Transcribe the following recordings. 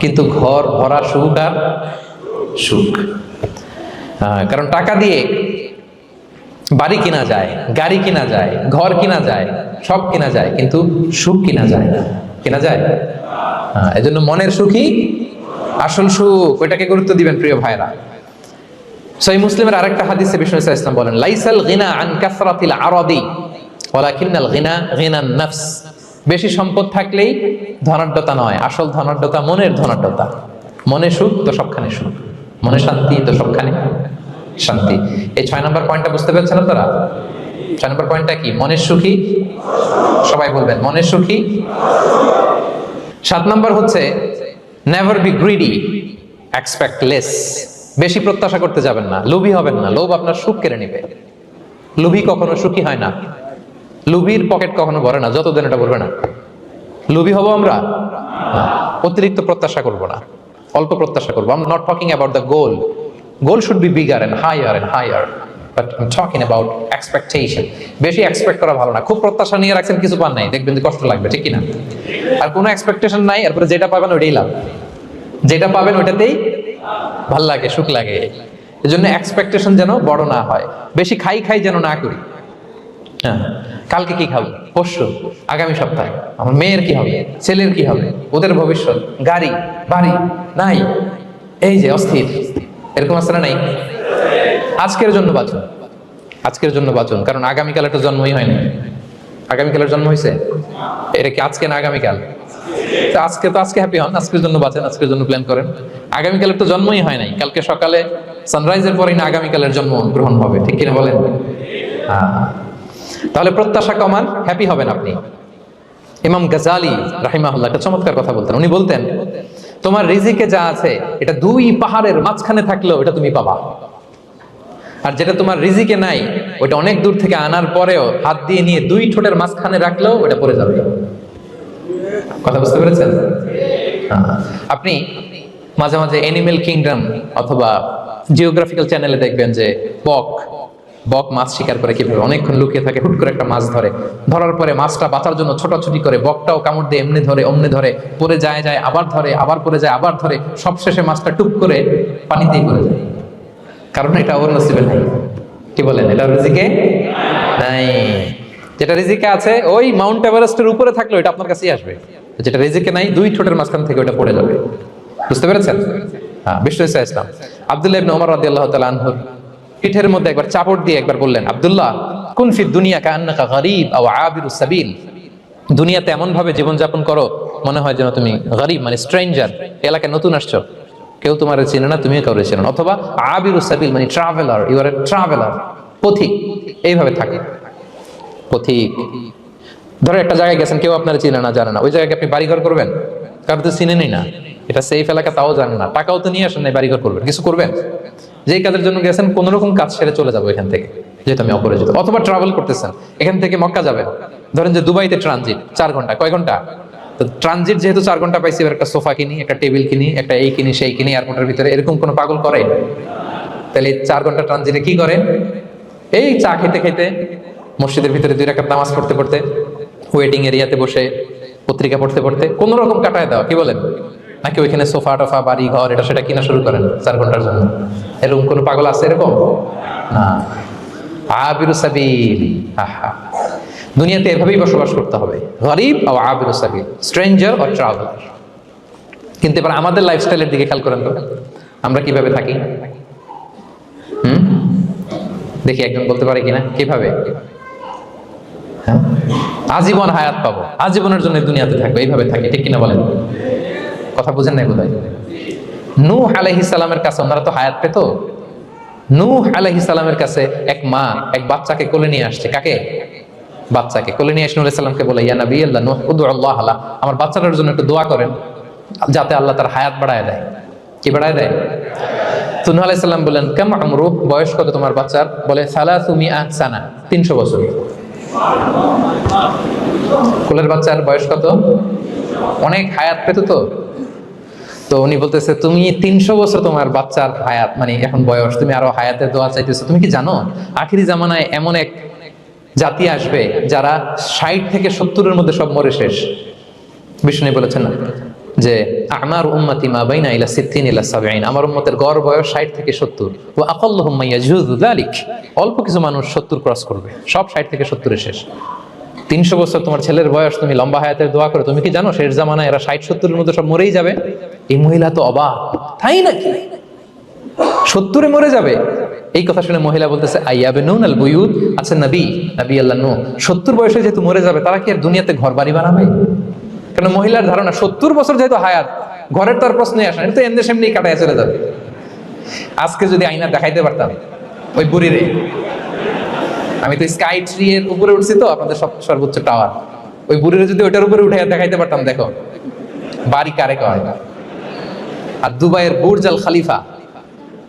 কিন্তু ঘর ভরা সুখ আর সুখ। কারণ টাকা দিয়ে বাড়ি কিনা যায় গাড়ি কিনা যায় ঘর কিনা যায় সব কিনা যায় কিন্তু সুখ কিনা যায় না। কিনা যায়? হ্যাঁ, এজন্য মনের সুখই আসল সুখ। ওইটাকে গুরুত্ব দিবেন প্রিয় ভাইরা সহি মুসলিমের আরেকটা হাদিসে বিষ্ণু ইসলাম বলেন লাইসাল গিনা আন কাসরাতিল আরাদি ওয়ালাকিন্নাল গিনা গিনান নাফস। বেশি সম্পদ থাকলেই ধনাঢ্যতা নয়, আসল ধনাঢ্যতা মনের ধনাঢ্যতা। মনে সুখ তো সবখানে সুখ। মনে শান্তি তো সবখানে শান্তি। এই ছয় নম্বর পয়েন্টটা বুঝতে পেরেছেন আপনারা? ছয় নম্বর পয়েন্টটা কি? মনের সুখী? সবাই বলবেন, মনের সুখী? সাত নম্বর হচ্ছে never be greedy expect less বেশি প্রত্যাশা করতে যাবেন না, লোভী হবেন না। লোভ আপনার সুখ কেড়ে নেবে। লোভী কখনো সুখী হয় না। লুবির পকেট কখনো ভরে না, যতদিন এটা ভরবে না। লুবি হব আমরা? অতিরিক্ত প্রত্যাশা করব না, অল্প প্রত্যাশা করব। I'm not talking about the goal goal should be bigger and higher and higher but I'm talking about expectation বেশি এক্সপেক্ট করা ভালো না। খুব প্রত্যাশা নিয়ে রাখছেন, কিছু পান নাই। দেখবেন যে কষ্ট লাগবে, ঠিক কিনা? আর কোনো এক্সপেকটেশন নাই, এরপরে যেটা পাবেন ওইটাই লাভ। যেটা পাবেন ওইটাতেই ভালো লাগে, সুখ লাগে। এই জন্য এক্সপেকটেশন যেন বড় না হয়। বেশি খাই খাই যেন না করি। হ্যাঁ। কালকে কি খাব? পরশু, আগামী সপ্তাহে। আমার মেয়ের কি হবে? ছেলের কি হবে? ওদের ভবিষ্যৎ? গাড়ি, বাড়ি? নাই। এই যে, অস্থির। এরকম না নাই? আজকের জন্য বাঁচুন। আজকের জন্য বাঁচুন। কারণ আগামীকাল একটা জন্মই হয় না আগামীকালের জন্ম হয়েছে? এটা কি আজকে না আগামীকাল? তো আজকে তো আজকে হ্যাপি হন। আজকের জন্য বাঁচেন, আজকের জন্য প্ল্যান করেন। আগামীকালের তো জন্মই হয় নাই। কালকে সকালে সানরাইজের পরেই না আগামীকালের জন্ম গ্রহণ হবে। ঠিক কিনা বলেন? হ্যাঁ। তাহলে প্রত্যাশা কমান হ্যাপি হবেন আপনি। ইমাম গাজালি রাহিমাহুল্লাহ, একটা চমৎকার কথা বলতেন। উনি বলতেন, তোমার রিজিকে যা আছে, এটা দুই পাহাড়ের মাঝখানে থাকলেও এটা তুমি পাবা। আর যেটা তোমার রিজিকে নাই ওটা অনেক দূর থেকে আনার পরেও হাত দিয়ে নিয়ে দুই ঠোঁটের মাঝখানে রাখলেও ওটা পড়ে যাবে। কথা বুঝতে পেরেছেন। আপনি মাঝে মাঝে এনিমেল কিংডম অথবা জিওগ্রাফিক্যাল চ্যানেলে দেখবেন যে বক বক মাছ শিকার করে কীভাবে? অনেকক্ষণ লুকিয়ে থাকে, হুট করে একটা মাছ ধরে। ধরার পরে মাছটা বাঁচার জন্য ছোটাছুটি করে বকটাও কামড় দিয়ে এমনি ধরে, অমনি ধরে পরে যায় যায়, আবার ধরে, আবার পরে যায়, আবার ধরে, সবশেষে মাছটা টুপ করে পানিতেই পড়ে যায়। কারণ এটা ওর নসিবে নাই। কি বলেন, এটা রিজিকে নাই? যেটা রিজিকে আছে, ওই মাউন্ট এভারেস্টের উপরে থাকলেও এটা আপনার কাছেই আসবে। যেটা রিজিকে নাই, দুই ঠোঁটের মাঝখান থেকে ওটা পড়ে যাবে। বুঝতে পেরেছেন? হ্যাঁ বিষ্ণু ইসা ইসলাম। আব্দুল্লাহ ইবনে ওমর রাদিয়াল্লাহু তাআলা আনহুর পিঠের মধ্যে একবার চাপড় দিয়ে একবার বললেন, আবদুল্লাহ, কোন ফি দুনিয়া কান্নাকা গরিব আও আবিরুস সাবিল? দুনিয়াতে এমন ভাবে জীবনযাপন করো, মনে হয় যেন তুমি গরিব মানে স্ট্রেঞ্জার, এলাকায় নতুন আসছো। কেউ তোমার চেনে না, তুমিও কাউরে চেনো অথবা আবিরু সাবিল মানে traveller you are a traveller পথিক, এইভাবে থাকে। পথিক। ধরো একটা জায়গায় গেছেন, কেউ আপনার চিনে না, জানে না। ওই জায়গায় আপনি বাড়িঘর করবেন? কারণ তো চিনেনই না। এটা সেফ এলাকা, তাও জানে না। টাকাও তো নিয়ে আসেন না বাড়িঘর করবেন। কিছু করবেন? যেই কাজের জন্য গেছেন, কোন রকম কাজ সেরে চলে যাব এখান থেকে, যেহেতু আমি অপরিচিত। অথবা ট্রাভেল করতেছেন, এখান থেকে মক্কা যাবেন। ধরেন যে দুবাইতে ট্রানজিট চার ঘণ্টা, কয় ঘণ্টা? তো ট্রানজিট যেহেতু চার ঘণ্টা পাইছি, এবার একটা সোফা কিনি, একটা টেবিল কিনি, একটা এই কিনি, সেই কিনি এয়ারপোর্টের ভিতরে, এরকম কোনো পাগল করে তাহলে চার ঘণ্টা ট্রানজিটে কি করে এই চা খেতে খেতে, মসজিদের ভিতরে দুই রাকাত নামাজ পড়তে পড়তে ওয়েটিং এরিয়াতে বসে, পত্রিকা পড়তে পড়তে, কোন রকম কাটায় দেওয়া, কি বলেন? নাকি ওইখানে সোফা টোফা বাড়ি ঘর এটা সেটা কিনা শুরু করেন চার ঘণ্টার জন্য? এরকম কোনো পাগল আছে এরকম? না। আবিরু সাবিল। আহা। দুনিয়াতে এভাবেই বসবাস করতে হবে। গরিব ও আবিরু সাবিল। স্ট্রেঞ্জার ও ট্রাভেলার। কিন্তু এবার আমাদের লাইফস্টাইলের দিকে খেয়াল করেন তো। আমরা কীভাবে থাকি? হুম? দেখি একজন বলতে পারে কিনা। কীভাবে? হ্যাঁ? আজীবন হায়াত পাবো। আজীবনের জন্য দুনিয়াতে থাকবে। এইভাবে থাকি। ঠিক কিনা বলেন? কথা বুঝেন নাই বোধ নূহ আলাইহিস সালামের কাছে, ওনারা তো হায়াত পেতো? নূহ আলাইহিস সালামের কাছে এক মা, এক বাচ্চাকে কোলে নিয়ে আসছে। কাকে? বাচ্চাকে কোলে নিয়ে এসে সালামকে বলে, ইয়া নবী আল্লাহ, নূহ উদু আল্লাহ আলা আমার বাচ্চাটার জন্য একটু দোয়া করেন, যাতে আল্লাহ তার হায়াত বাড়ায় দেয়। কি বাড়ায় দেয়? তো নূহ সালাম বলেন কেম আমরু? বয়স কত তোমার বাচ্চার? বলে, সালাসু মিআত সানা 300 বছর। কোলের বাচ্চার বয়স কত? অনেক হায়াত পেত তো? তো উনি বলতেছে, তুমি তিনশো বছর তোমার বাচ্চার হায়াত মানে এখন বয়স, তুমি আরও হায়াতের দোয়া চাইতেছো। তুমি কি জানো, আখিরি জামানায় এমন এক জাতি আসবে যারা ষাট থেকে সত্তরের মধ্যে সব মরে শেষ? বিষ্ণু বলেছেন না, যে, আমার উম্মতি মা বাইনা ইলা সিদ্দিন ইলা সাবঈন। আমার উম্মতের গড় বয়স 60 থেকে 70 ওয়া আকাল্লুহুম মান ইয়াজুযু যালিক। অল্প কিছু মানুষ 70 ক্রস করবে, সব 60 থেকে সত্তরের শেষ। তিনশো বছর তোমার ছেলের বয়স, তুমি লম্বা হায়াতের দোয়া করো। তুমি কি জানো, শেষ জামানায় এরা ষাট সত্তরের মধ্যে সব মরেই যাবে? এই মহিলা তো অবাক। তাই নাকি? সত্তরে মরে যাবে। এই কথা শুনে মহিলা বলতেছে আইয়াবে নুন আল বুয়ুদ আছে নবী নবী আল্লাহ নু সত্তর বয়সে যেহেতু মরে যাবে, তারা কি আর দুনিয়াতে ঘর বাড়ি বানাবে? কেন মহিলার ধারণা, সত্তর বছর যেহেতু হায়াত, ঘরের তো আর আসে না তো এমনি সেমনি কাটায় চলে যাবে। আজকে যদি আইনা দেখাইতে পারতাম, ওই বুড়িরে আমি তো স্কাই ট্রি এর উপরে উঠছি তো, আপনাদের সব সর্বোচ্চ টাওয়ার ওই বুড়িরে যদি ওইটার উপরে উঠে দেখাইতে পারতাম, দেখো। বাড়ি কারে কয়? আর দুবাইয়ের বুর্জ আল খালিফা।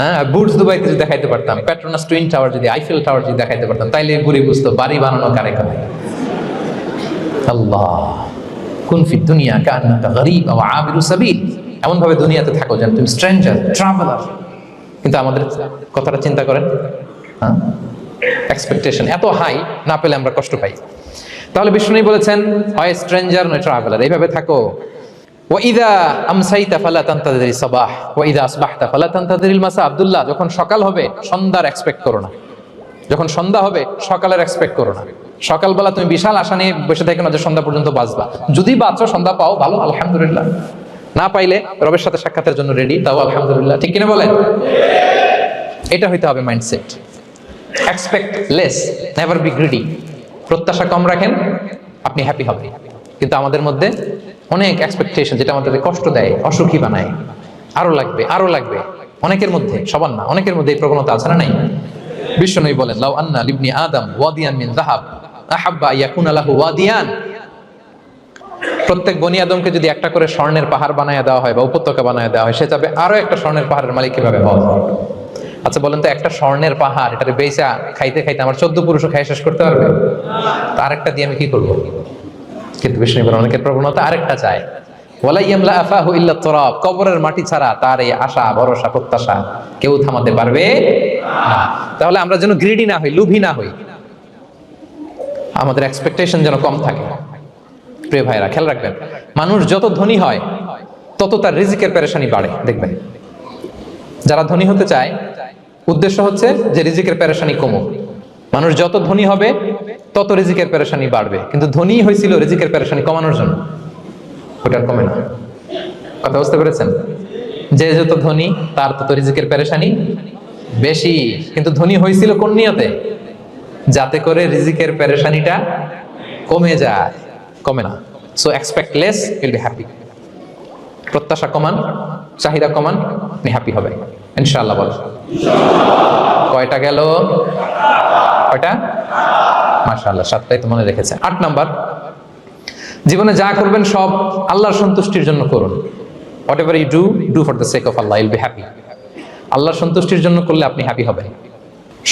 হ্যাঁ বুর্জ দুবাইতে যদি দেখাইতে পারতাম পেট্রোনাস টুইন টাওয়ার যদি আইফেল টাওয়ার যদি দেখাইতে পারতাম, তাইলে বুড়ি বুঝতো, বাড়ি বানানো কারে কয়? আল্লাহ, কুন ফি দুনিয়া কান্নাকা গরিব আও আবিরু সাবিল। এমন ভাবে দুনিয়াতে থাকো যেন তুমি স্ট্রেঞ্জার ট্রাভেলার কিন্তু আমাদের কথাটা চিন্তা করেন। হ্যাঁ? এক্সপেকটেশন এত হাই না পেলে আমরা কষ্ট পাই। তাহলে বিষ্ণু বলেছেন, হয় স্ট্রেঞ্জার নয় ট্রাভেলার এইভাবে থাকো। ওয়াইদা আমসাইতা ফালা তান্তাদিরি সাবাহ। ওয়াইদা আসবাহতা ফালা তান্তাদিরিল মাসা। আব্দুল্লাহ, যখন সকাল হবে, সন্ধ্যার এক্সপেক্ট করো না। যখন সন্ধ্যা হবে, সকালের এক্সপেক্ট করো না। সকালবেলা তুমি বিশাল আশা নিয়ে বসে থাকো না যে সন্ধ্যা পর্যন্ত বাঁচবা। যদি বাঁচো, সন্ধ্যা পাও, ভালো, আলহামদুলিল্লাহ। না পাইলে রবের সাথে সাক্ষাতের জন্য রেডি তাও আলহামদুলিল্লাহ। ঠিক কিনা বলেন? এটা হইতে হবে mindset expect less never be greedy প্রত্যাশা কম রাখেন, আপনি হ্যাপি হবেন। কিন্তু আমাদের মধ্যে অনেক এক্সপেকটেশন যেটা আমাদের কষ্ট দেয়, অসুখী বানায়। আরও লাগবে আরও লাগবে। অনেকের মধ্যে, সবার না, অনেকের মধ্যে এই প্রবণতা আছে না নাই? বিশ্বনবী বলেন, লাউ আন্না লিবনি আদম ওয়াদিয়ান মিন যাহাব, আহাব্বা ইয়াকুনা লাহু ওয়াদিয়ান। প্রত্যেক বনি আদমকে যদি একটা করে স্বর্ণের পাহাড় বানায় দেওয়া হয় বা উপত্যকা বানায় দেওয়া হয়, সে চাবে আরও একটা স্বর্ণের পাহাড়ের মালিক কীভাবে হওয়া যায়। আচ্ছা বলেন তো, একটা স্বর্ণের পাহাড়, এটারে বেচা খাইতে খাইতে আমার চোদ্দ পুরুষও খাই শেষ করতে পারবে? তো আরেকটা দিয়ে আমি কি করব? কিন্তু বিষ্ণু অনেকের প্রবণতা আরেকটা চায়। কবরের মাটি ছাড়া তার এই আশা, ভরসা, প্রত্যাশা কেউ থামাতে পারবে তাহলে আমরা যেন গ্রিডি না হই, লুভি না হই। আমাদের এক্সপেকটেশন যেন কম থাকে। প্রিয় ভাইরা খেয়াল রাখবেন, মানুষ যত ধনী হয়, তত তার রিজিকের পেরেশানি বাড়ে, দেখবেন। যারা ধনী হতে চায় উদ্দেশ্য হচ্ছে যে রিজিকের পেরেশানি কমুক। মানুষ যত ধনী হবে, তত রিজিকের পেরেশানি বাড়বে। কিন্তু ধনী হয়েছিল রিজিকের পেরেশানি কমানোর জন্য। ওটার কমে না। কথা বুঝতে পেরেছেন? যে যত ধনী, তার তত রিজিকের পেরেশানি বেশি। কিন্তু ধনী হয়েছিল কোন নিয়তে? যাতে করে রিজিকের পেরেশানিটা কমে যায়। কমে না। So expect less will be happy প্রত্যাশা কমান, চাহিদা কমান হ্যাপি হবে ইনশাআল্লাহ বল কয়টা গেল? কয়টা? মাশাআল্লাহ, সাতটাই তো মনে রেখেছে। আট নাম্বার। জীবনে যা করবেন সব আল্লাহর সন্তুষ্টির জন্য করুন। Whatever you do do for the sake of Allah I'll be happy আল্লাহর সন্তুষ্টির জন্য করলে আপনি হ্যাপি হবেন।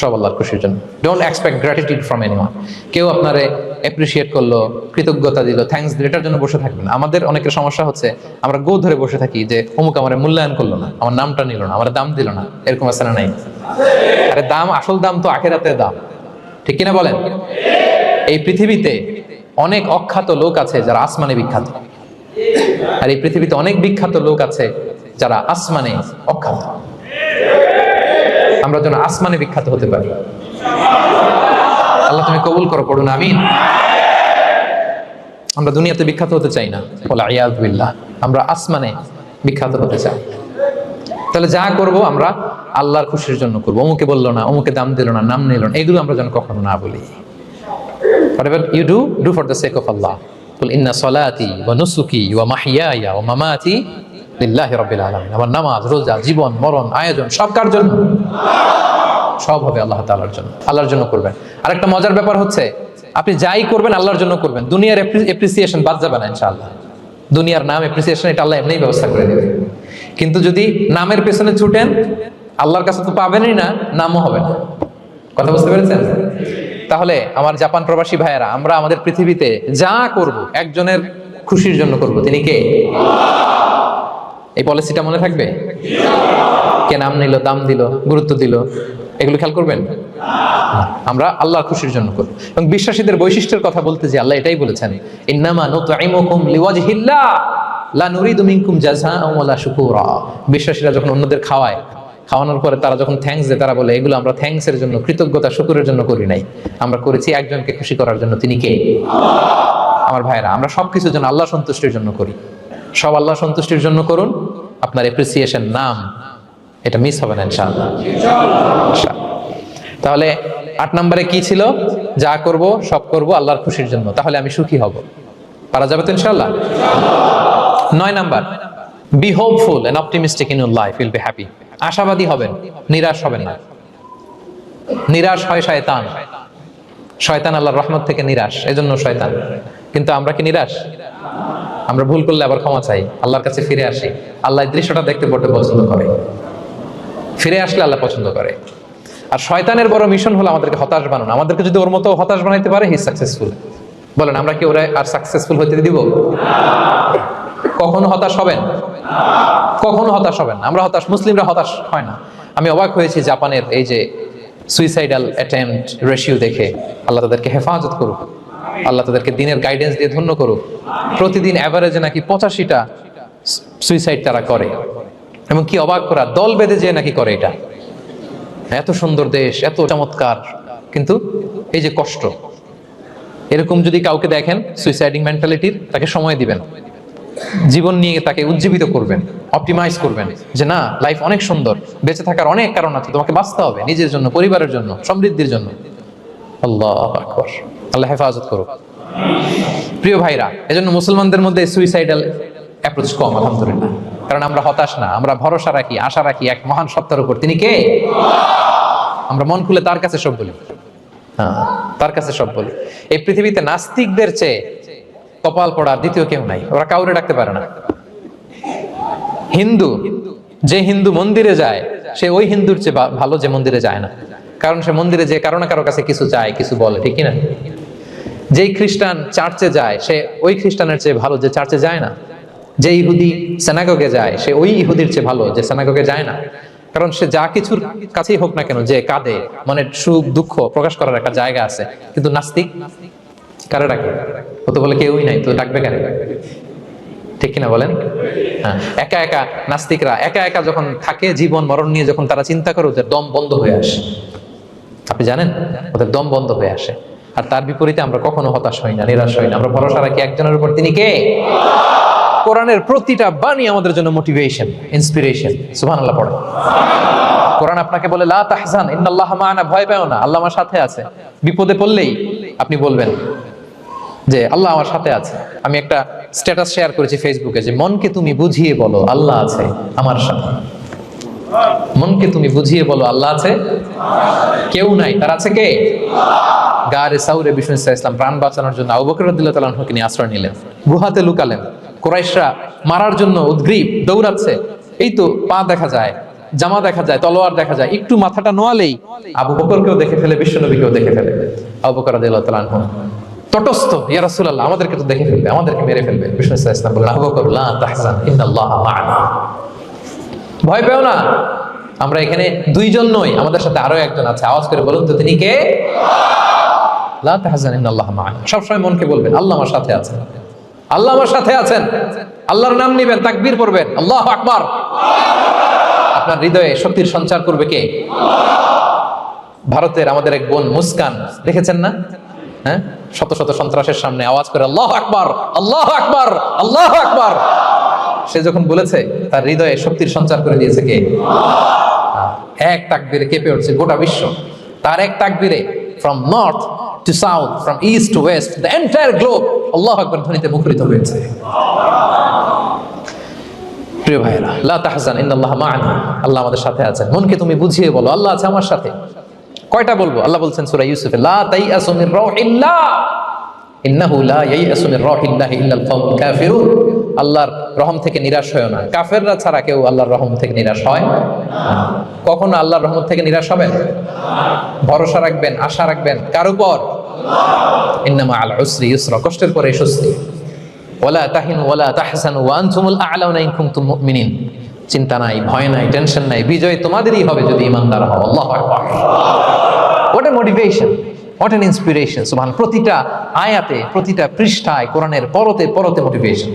সব আল্লাহর খুশির জন্য। Don't expect gratitude from anyone কেউ আপনারে অ্যাপ্রিসিয়েট করল, কৃতজ্ঞতা দিল থ্যাঙ্কস দিল, এটার জন্য বসে থাকবেন আমাদের অনেকের সমস্যা হচ্ছে, আমরা গো ধরে বসে থাকি যে, অমুক আমার মূল্যায়ন করল না, আমার নামটা নিল না, আমার দাম দিল না, এরকম আছে না নাই? আরে দাম, আসল দাম তো আখেরাতের দাম। ঠিক কিনা বলেন? এই পৃথিবীতে অনেক অখ্যাত লোক আছে যারা আসমানে বিখ্যাত। আর এই পৃথিবীতে অনেক বিখ্যাত লোক আছে যারা আসমানে অখ্যাত। আমরা যেন আসমানে বিখ্যাত হতে পারি আল্লাহ তুমি কবুল করো পড়ুন আমিন আমরা দুনিয়াতে বিখ্যাত হতে চাই না বলে আয়াদুল্লাহ আমরা আসমানে বিখ্যাত হতে চাই তাহলে যা করব আমরা আল্লাহর খুশির জন্য করবো অমুকে বললো না অমুকে দাম দিল না নাম নিল না এগুলো আমরা যেন কখনো না বলি whatever you do do for the sake of Allah قل إن صلاتي ونسكي ومحياي ومماتي লিল্লাহি রাব্বিল আলামিন। আমার নামাজ, রোজা, জীবন, মরণ, আয়োজন, সব কার জন্য? সব হবে আল্লাহ তাআলার জন্য, আল্লাহর জন্য করবেন। আর একটা মজার ব্যাপার হচ্ছে, আপনি যাই করবেন, আল্লাহর জন্য করবেন। দুনিয়ার এপ্রিসিয়েশন বাদ যাবে না, ইনশাআল্লাহ। দুনিয়ার নাম এপ্রিসিয়েশন এটা আল্লাহ এমনিই ব্যবস্থা করে দেবে। কিন্তু যদি নামের পেছনে ছুটেন, আল্লাহর কাছে তো পাবেনই না, নামও হবে না। কথা বুঝতে পেরেছেন? তাহলে আমার জাপান প্রবাসী ভাইয়েরা, আমরা আমাদের পৃথিবীতে যা করব, একজনের খুশির জন্য করব। তিনি কে? এই পলিসিটা মনে থাকবে? কে নাম নিল, দাম দিল, গুরুত্ব দিল, এগুলো খেয়াল করবেন? আমরা আল্লাহর খুশির জন্য করব এবং বিশ্বাসীদের বৈশিষ্ট্যের কথা বলতে যে আল্লাহ এটাই বলেছেন, ইন্নামা নুতঈমুকুম লিওয়াজহিল্লাহ, লা নুরিদু মিনকুম ওয়ালা শুকুরা। বিশ্বাসীরা যখন অন্যদের খাওয়ায়, খাওয়ানোর পরে তারা যখন থ্যাঙ্কস দেয়, তারা বলে, এগুলো আমরা থ্যাঙ্কস এর জন্য, কৃতজ্ঞতা, শুকুরের জন্য করি নাই। আমরা করেছি একজনকে খুশি করার জন্য। তিনি কে? আমার ভাইরা আমরা সবকিছুর জন্য আল্লাহ সন্তুষ্টির জন্য করি। সব আল্লাহ সন্তুষ্টির জন্য করুন। আপনার এপ্রিসিয়েশন নাম, এটা মিস হবে না ইনশাআল্লাহ। তাহলে আট নম্বরে কি ছিল? যা করব, সব করব আল্লাহর খুশির জন্য। তাহলে আমি সুখী হব। পারা যাবে তো ইনশাআল্লাহ? নয় number be hopeful and optimistic in your life will be happy আশাবাদী হবেন, নিরাশ হবেন না। নিরাশ হয় শয়তান। শয়তান আল্লাহর রহমত থেকে নিরাশ, এজন্য শয়তান। কিন্তু আমরা কি নিরাশ? আমরা ভুল করলে আবার ক্ষমা চাই, আল্লাহর কাছে ফিরে আসি। আল্লাহ দৃশ্যটা দেখতে বড় পছন্দ করে। ফিরে আসলে আল্লাহ পছন্দ করে। আর শয়তানের বড় মিশন হলো আমাদেরকে হতাশ বানানো। আমাদেরকে যদি ওর মতো হতাশ বানাইতে পারে হি সাকসেসফুল বলেন, আমরা কি ওরা আর সাকসেসফুল হইতে দিব? কখনো হতাশ হবেন? কখনো হতাশ হবেন। আমরা হতাশ, মুসলিমরা হতাশ হয় না। আমি অবাক হয়েছি জাপানের এই যে সুইসাইডাল অ্যাটেম্পট রেশিও দেখে। আল্লাহ তাদেরকে হেফাজত করুক। আল্লাহ তাদেরকে দিনের গাইডেন্স দিয়ে ধন্য করুক। প্রতিদিন অ্যাভারেজে নাকি পঁচাশিটা সুইসাইড তারা করে। এবং কি অবাক করা, দল বেঁধে যেয়ে নাকি করে এটা। এত সুন্দর দেশ, এত চমৎকার। কিন্তু এই যে কষ্ট, এরকম যদি কাউকে দেখেন সুইসাইডিং মেন্টালিটির তাকে সময় দিবেন। জীবন নিয়ে তাকে উজ্জীবিত করবেন অপটিমাইজ করবেন যে না লাইফ অনেক সুন্দর, বেঁচে থাকার অনেক কারণ আছে, তোমাকে বাঁচতে হবে নিজের জন্য, পরিবারের জন্য, সমৃদ্ধির জন্য। আল্লাহ আকবর। আল্লাহ হেফাজত করুক। প্রিয় ভাইরা, এজন্য মুসলমানদের মধ্যে সুইসাইডাল অ্যাপ্রোচ কম, আলহামদুলিল্লাহ। কারণ আমরা হতাশ না, আমরা ভরসা রাখি, আশা রাখি এক মহান সত্তার উপর। তিনি কে? আমরা মন খুলে তার কাছে সব বলি। হ্যাঁ তার কাছে সব বলি। এই পৃথিবীতে নাস্তিকদের চেয়ে কপাল পড়ার দ্বিতীয় কেউ নাই, ওরা কাউরে ডাকতে পারে না। হিন্দু, যে হিন্দু মন্দিরে যায়, সে ওই হিন্দুর চেয়ে ভালো যে মন্দিরে যায় না। কারণ সে মন্দিরে যে কারও না কারও কাছে কিছু চায়, কিছু বলে, ঠিক কিনা? যেই খ্রিস্টান চার্চে যায়, সে ওই খ্রিস্টানের চেয়ে ভালো যে চার্চে যায় না। যে ইহুদি সেনাগগে যায়, সে ওই ইহুদির চেয়ে ভালো যে সেনাগগে যায় না। কারণ সে যা কিছুর কাছেই হোক না কেন, যে কাঁদে মানে সুখ, দুঃখ প্রকাশ করার একটা জায়গা আছে। কিন্তু নাস্তিক কারে ডাকে? ও তো বলে কেউই নাই, তো ডাকবে কারে ঠিক কিনা বলেন? হ্যাঁ একা একা নাস্তিকরা, একা একা যখন থাকে জীবন মরণ নিয়ে, যখন তারা চিন্তা করে, ওদের দম বন্ধ হয়ে আসে। আপনি জানেন? ওদের দম বন্ধ হয়ে আসে। আর তার বিপরীতে আমরা কখনো হতাশ হই না, নিরাশ হই না। আমরা ভরসা রাখি একজনের উপর, তিনি কে? কোরআনের প্রতিটা বাণী আমাদের জন্য মোটিভেশন ইন্সপিরেশন সুবহানাল্লাহ, পড়ে। কোরআন আপনাকে বলে, লা তাহজান, ইন্নাল্লাহ মা'ানা ভয় পেও না। আল্লাহ আমার সাথে আছে। বিপদে পড়লেই আপনি বলবেন যে, আল্লাহ আমার সাথে আছে। আমি একটা স্ট্যাটাস শেয়ার করেছি ফেসবুকে যে, মনকে তুমি বুঝিয়ে বলো, আল্লাহ আছে আমার সাথে। মনকে তুমি বুঝিয়ে বলো, আল্লাহ আছে? কেউ নাই। তার আছে কে? গারে সাউরে বিষ্ণু ইসা ইসলাম, প্রাণ বাঁচানোর জন্য। আবু বকর রাদিয়াল্লাহু নিয়ে আশ্রয় নিলেন। গুহাতে লুকালেন। কুরাইশরা মারার জন্য উদ্গ্রীব, দৌড়াচ্ছে। এই তো পা দেখা যায়, জামা দেখা যায়, তলোয়ার দেখা যায়। একটু মাথাটা নোয়ালেই আবু বকরকেও দেখে ফেলে, বিশ্বনবীকেও দেখে ফেলে। আবু বকর রাদিয়াল্লাহু তাআলা তটস্থ, ইয়া রাসূলুল্লাহ, আমাদেরকে তো দেখে ফেলবে, আমাদেরকে মেরে ফেলবে। বিষ্ণু ইসা ইসলাম বললেন, আবু বকর, লা তাহজান, ইন্নাল্লাহা মা'ানা। ভয় পেও না। আমরা এখানে দুইজন নই, আমাদের সাথে আরও একজন আছে। আওয়াজ করে বলুন তো, তিনি কে? সবসময় মনকে বলবেন, আল্লাহ আমার সাথে আছেন আল্লাহ আমার সাথে আছেন। আল্লাহর নাম নিবেন, তাকবীর পড়বেন। আল্লাহ আকবার। আপনার হৃদয়ে শক্তির সঞ্চার করবে কে? ভারতের আমাদের এক বোন মুস্কান, দেখেছেন না? হ্যাঁ? শত শত সন্ত্রাসের সামনে আওয়াজ করে, আল্লাহ আকবার আল্লাহ আকবার আল্লাহ আকবার। সে যখন বলেছে, তার হৃদয়ে শক্তির সঞ্চার করে দিয়েছে কে? এক তাকবীরে কেঁপে উঠছে গোটা বিশ্ব। তার এক তাকবীরে from north to south from east to west the entire globe Allah আকবার ধ্বনিতে মুখরিত হয়েছে। প্রিয় ভাইরা লা তাহজান, ইন্নাল্লাহ মা'ানা। আল্লাহ আমাদের সাথে আছেন। মনকে তুমি বুঝিয়ে বলো, আল্লাহ আছে আমার সাথে। কয়টা বলব? আল্লাহ বলছেন সূরা ইউসুফে লা তাইয়াসু মির রাহিল্লাহ। ইন্নাহু লা ইয়াইয়াসু মির রাহিল্লাহি ইল্লাল কওমুল কাফিরুন। আল্লাহর রহম থেকে নিরাশ হয় না। কাফেররা ছাড়া কেউ আল্লাহর রহম থেকে নিরাশ হয়। কখনো আল্লাহর রহমত থেকে নিরাশ হবেন? ভরসা রাখবেন, আশা রাখবেন। কার উপর? ইন্নামা আল উসরি ইউসরা। কষ্টের পরে স্বস্তি ওয়ালা তাহিনু ওয়ালা তাহসানু ওয়া আনতুমুল আ'লাউনা ইন কুনতুম মুমিনিন। চিন্তা নাই, ভয় নাই, টেনশন নাই। বিজয় তোমাদেরই হবে যদি ইমানদার হও। আল্লাহু আকবার। What a motivation what an inspiration সুবহান প্রতিটা আয়াতে, প্রতিটা পৃষ্ঠায়, কোরআনের পরতে পরতে মোটিভেশন